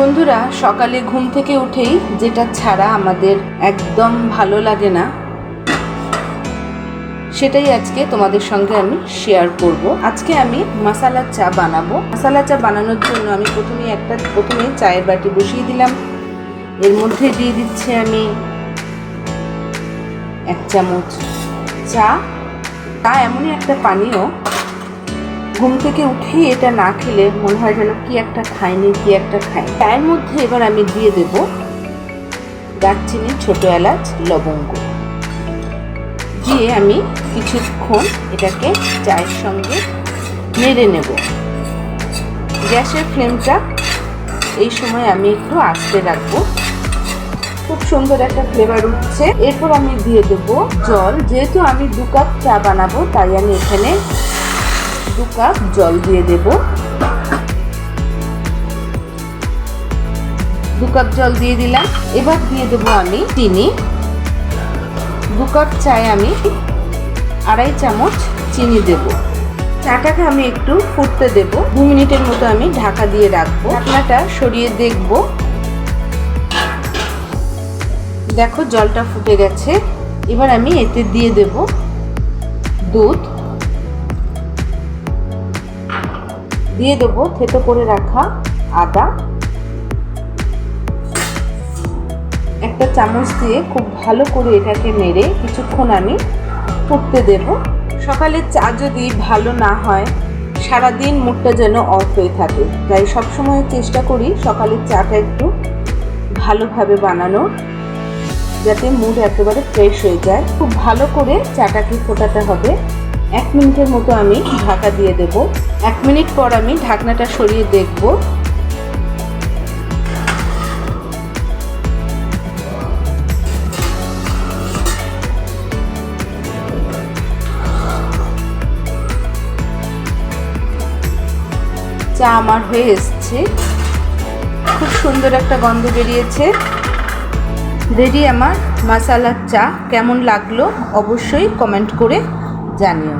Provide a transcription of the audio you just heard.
বন্ধুরা, সকালে ঘুম থেকে উঠেই যেটা ছাড়া আমাদের একদম ভালো লাগে না, সেটাই আজকে তোমাদের সঙ্গে আমি শেয়ার করব। আজকে আমি মশালা চা বানাবো। মশালা চা বানানোর জন্য আমি প্রথমে একটা, প্রথমে চায়ের বাটি বসিয়ে দিলাম। এর মধ্যে দিয়ে দিচ্ছি আমি এক চামচ চা। তা এমনই একটা পানীয় ঘুম থেকে উঠেই এটা না খেলে মনে হয় যেন কি একটা খাইনি, কি একটা খাই তার মধ্যে এবার আমি দিয়ে দেব দারচিনি ছোট এলাচ, লবঙ্গ। দিয়ে আমি কিছুক্ষণ এটাকে চায়ের সঙ্গে নেড়ে নেব। গ্যাসের ফ্লেমটা এই সময় আমি একটু আস্তে রাখব। খুব সুন্দর একটা ফ্লেভার উঠছে। এরপর আমি দিয়ে দেবো জল। যেহেতু আমি দু কাপ চা বানাবো, তাই আমি এখানে দু কাপ জল দিয়ে দেব। দু কাপ জল দিয়ে দিলাম। এবার দিয়ে দেবো আমি চিনি। দু কাপ চায়ে আমি আড়াই চামচ চিনি দেব। চাটাকে আমি একটু ফুটতে দেব। দু মিনিটের মতো আমি ঢাকা দিয়ে রাখব। ঢাকনাটা সরিয়ে দেখব। দেখো জলটা ফুটে গেছে। এবার আমি এতে দিয়ে দেব দুধ। দিয়ে দেবো থেতো করে রাখা আদা। একটা চামচ দিয়ে খুব ভালো করে এটাকে মেরে কিছুক্ষণ আমি ফুটতে দেব। সকালে চা যদি ভালো না হয়, সারাদিন মুডটা যেন অফ হয়ে থাকে। তাই সবসময় চেষ্টা করি সকালের চাটা একটু ভালোভাবে বানানোর যাতে মুড একেবারে ফ্রেশ হয়ে যায়। খুব ভালো করে চাটাকে ফোটাতে হবে। এক মিনিটের মতো আমি ঢাকা দিয়ে দেব। এক মিনিট পর আমি ঢাকনাটা সরিয়ে দেখব। চা আমার হয়ে এসছে। খুব সুন্দর একটা গন্ধ বেরিয়েছে। রেডি আমার মশালার চা। কেমন লাগল অবশ্যই কমেন্ট করে জানিও।